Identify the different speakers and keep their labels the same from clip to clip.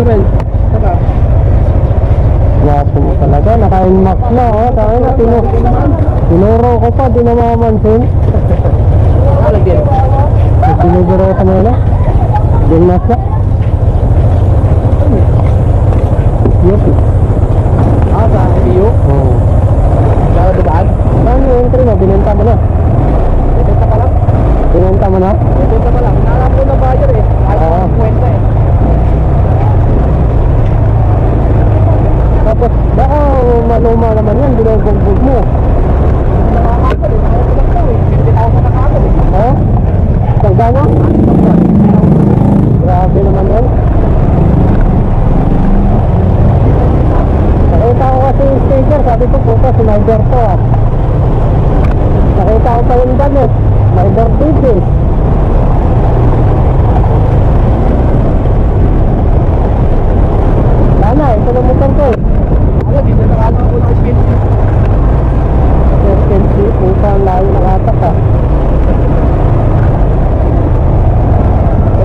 Speaker 1: Jurel. Saka.
Speaker 2: Gwapo mo talaga, naka-inmax na, oh. Tayo na, tinu tinuro ko pa, di na mamamansin.
Speaker 1: Ah, lagyan.
Speaker 2: Tinuburo ko. Din mas na.
Speaker 1: Ah, sa iyo.
Speaker 2: Oh.
Speaker 1: Saka dubaan.
Speaker 2: Saan yung entry mo? Binenta mo na.
Speaker 1: Bebenta pa lang.
Speaker 2: Binenta mo na?
Speaker 1: Bebenta pa lang. Nakalap ko na buyer eh. Ayaw
Speaker 2: Oo.
Speaker 1: ko kwenta eh.
Speaker 2: Tapos, baka maluma naman yan, binubugbog mo.
Speaker 1: Nakakakal eh. Ayaw ko lang daw eh. 50,000 na kakal eh.
Speaker 2: Ha? Pagdano? Grabe naman yan. Nakita ko kasi yung sticker, sabi ko puta, sniper to ah. Nakita ko pa yung damit, sniper TV. Sana, ito na ko eh.
Speaker 1: Wala, dito nakalap ko ng skin.
Speaker 2: SNC, puta, layo nakatak ah.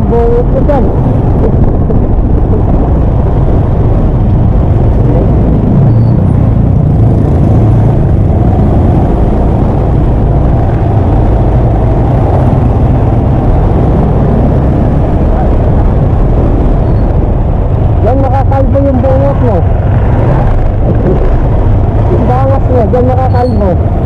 Speaker 1: walang buhok
Speaker 2: ko dyan. yung buhok mo. Ang bangas mo, dyan.